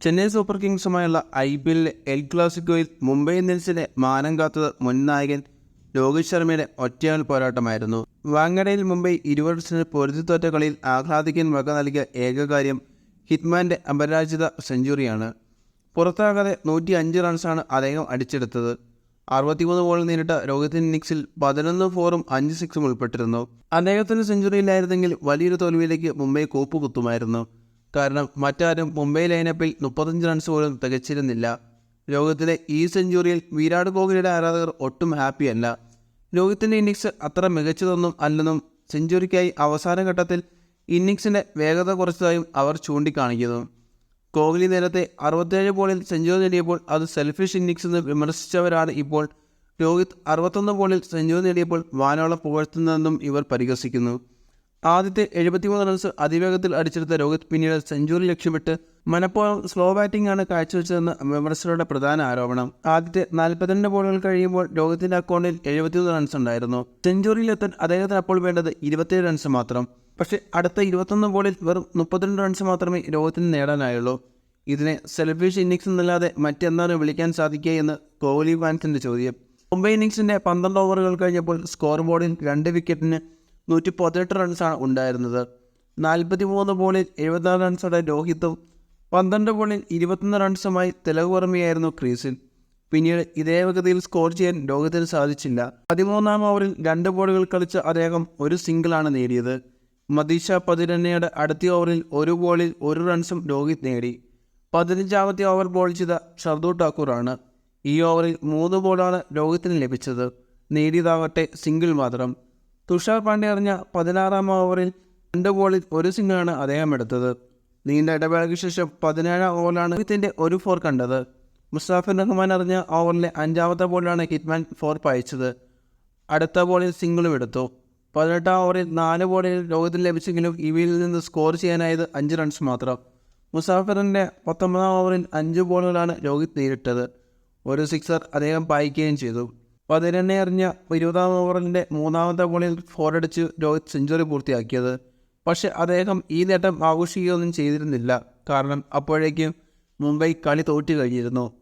Chennai super കിങ്സുമായുള്ള I P എല്ലിലെ L ക്ലാസിക്കോയിൽ മുംബൈ ഇന്ത്യൻസിന്റെ മാനം കാത്തത് മുൻ നായകൻ രോഹിത് ശർമ്മയുടെ ഒറ്റയാൾ പോരാട്ടമായിരുന്നു. വാങ്ങടയിൽ മുംബൈ ഇരുവർഷത്തിന് പൊരുതിത്തോറ്റ കളിയിൽ ആഹ്ലാദിക്കാൻ വക നൽകിയ ഏക കാര്യം ഹിറ്റ്മാന്റെ അപരാജിത സെഞ്ചുറിയാണ്. പുറത്താകാതെ നൂറ്റി അഞ്ച് റൺസാണ് അദ്ദേഹം അടിച്ചെടുത്തത്. അറുപത്തിമൂന്ന് ബോളിൽ നേരിട്ട രോഹിത്തിന്റെ ഇന്നിങ്സിൽ പതിനൊന്ന് ഫോറും അഞ്ച് സിക്സും ഉൾപ്പെട്ടിരുന്നു. അദ്ദേഹത്തിന് സെഞ്ചുറിയിലായിരുന്നെങ്കിൽ വലിയൊരു തോൽവിയിലേക്ക് മുംബൈ കൂപ്പുകുത്തുമായിരുന്നു. കാരണം മറ്റാരും മുംബൈ ലൈനപ്പിൽ മുപ്പത്തഞ്ച് റൺസ് പോലും തികച്ചിരുന്നില്ല. രോഹിത്തിലെ ഈ സെഞ്ചുറിയിൽ വിരാട് കോഹ്ലിയുടെ ആരാധകർ ഒട്ടും ഹാപ്പിയല്ല രോഹിത്തിന്റെ ഇന്നിങ്സ് അത്ര മികച്ചതൊന്നും അല്ലെന്നും സെഞ്ചുറിക്കായി അവസാന ഘട്ടത്തിൽ ഇന്നിങ്സിന്റെ വേഗത കുറച്ചതായും അവർ ചൂണ്ടിക്കാണിക്കുന്നു. കോഹ്ലി നേരത്തെ അറുപത്തേഴ് ബോളിൽ സെഞ്ചുറി നേടിയപ്പോൾ അത് സെൽഫിഷ് ഇന്നിങ്സ് എന്ന് വിമർശിച്ചവരാണ് ഇപ്പോൾ. രോഹിത് അറുപത്തൊന്ന് ബോളിൽ സെഞ്ചുറി നേടിയപ്പോൾ വാനോളം പുകഴ്ത്തുന്നതെന്നും ഇവർ പരിഹസിക്കുന്നു. ആദ്യത്തെ എഴുപത്തിമൂന്ന് റൺസ് അതിവേഗത്തിൽ അടിച്ചെടുത്ത രോഹിത് പിന്നീട് സെഞ്ചുറി ലക്ഷ്യമിട്ട് മനഃപൂർവം സ്ലോ ബാറ്റിംഗ് ആണ് കാഴ്ചവെച്ചതെന്ന് വിമർശകരുടെ പ്രധാന ആരോപണം. ആദ്യത്തെ നാൽപ്പത്തിരണ്ട് ബോളുകൾ കഴിയുമ്പോൾ രോഹിത്തിന്റെ അക്കൗണ്ടിൽ എഴുപത്തിമൂന്ന് റൺസ് ഉണ്ടായിരുന്നു. സെഞ്ചുറിയിലെത്താൻ അദ്ദേഹത്തിന് അപ്പോൾ വേണ്ടത് ഇരുപത്തിയേഴ് റൺസ് മാത്രം. പക്ഷേ അടുത്ത ഇരുപത്തൊന്ന് ബോളിൽ വെറും മുപ്പത്തിരണ്ട് റൺസ് മാത്രമേ രോഹിത്തിന് നേടാനായുള്ളൂ. ഇതിനെ സെൽഫിഷ് ഇന്നിങ്സ് എന്നല്ലാതെ മറ്റെന്താണ് വിളിക്കാൻ സാധിക്കുക എന്ന് കോഹ്ലി ഫാൻസിന്റെ ചോദ്യം. മുംബൈ ഇന്നിങ്സിന്റെ പന്ത്രണ്ട് ഓവറുകൾ കഴിഞ്ഞപ്പോൾ സ്കോർ ബോർഡിൽ രണ്ട് വിക്കറ്റിന് നൂറ്റി പതിനെട്ട് റൺസാണ് ഉണ്ടായിരുന്നത്. നാൽപ്പത്തി മൂന്ന് ബോളിൽ എഴുപത്തിനാല് റൺസോടെ രോഹിത്തും പന്ത്രണ്ട് ബോളിൽ ഇരുപത്തൊന്ന് റൺസുമായി തിലക് വർമ്മയായിരുന്നു ക്രീസിൽ പിന്നീട് ഇതേ വേഗതയിൽ സ്കോർ ചെയ്യാൻ രോഹിത്തിന് സാധിച്ചില്ല. പതിമൂന്നാം ഓവറിൽ രണ്ട് ബോളുകൾ കളിച്ച അദ്ദേഹം ഒരു സിംഗിളാണ് നേടിയത്. മദീഷ പതിരന്നയുടെ അടുത്ത ഓവറിൽ ഒരു ബോളിൽ ഒരു റൺസും രോഹിത് നേടി. പതിനഞ്ചാമത്തെ ഓവർ ബോൾ ചെയ്ത ഷർദു ഠാക്കൂറാണ് ഈ ഓവറിൽ മൂന്ന് ബോളാണ് രോഹിത്തിന് ലഭിച്ചത്. നേടിയതാവട്ടെ സിംഗിൾ മാത്രം. തുഷാർ പാണ്ഡ്യ എറിഞ്ഞ പതിനാറാം ഓവറിൽ രണ്ട് ബോളിൽ ഒരു സിംഗാണ് അദ്ദേഹം എടുത്തത്. നീണ്ട ഇടവേളയ്ക്ക് ശേഷം പതിനേഴാം ഓവറിലാണ് ഹിത്തിന്റെ ഒരു ഫോർ കണ്ടത്. മുസ്താഫിർ റഹ്മാൻ എറിഞ്ഞ ഓവറിലെ അഞ്ചാമത്തെ ബോളിലാണ് ഹിറ്റ്മാൻ ഫോർ പായിച്ചത്. അടുത്ത ബോളിൽ സിംഗിളും എടുത്തു. പതിനെട്ടാം ഓവറിൽ നാല് ബോളിൽ രോഹിത്തിന് ലഭിച്ചെങ്കിലും ഇവയിൽ നിന്ന് സ്കോർ ചെയ്യാനായത് അഞ്ച് റൺസ് മാത്രം. മുസാഫറിന്റെ പത്തൊമ്പതാം ഓവറിൽ അഞ്ച് ബോളുകളാണ് രോഹിത് നേരിട്ടത്. ഒരു സിക്സർ അദ്ദേഹം പായിക്കുകയും ചെയ്തു. പതിനെണ്ണെ എറിഞ്ഞ ഇരുപതാം ഓവറിന്റെ മൂന്നാമത്തെ ബോളിൽ ഫോറടിച്ച് രോഹിത് സെഞ്ചുറി പൂർത്തിയാക്കിയത്. പക്ഷേ അദ്ദേഹം ഈ നേട്ടം ആഘോഷിക്കുകയൊന്നും ചെയ്തിരുന്നില്ല. കാരണം അപ്പോഴേക്കും മുംബൈ കളി തോറ്റു കഴിഞ്ഞിരുന്നു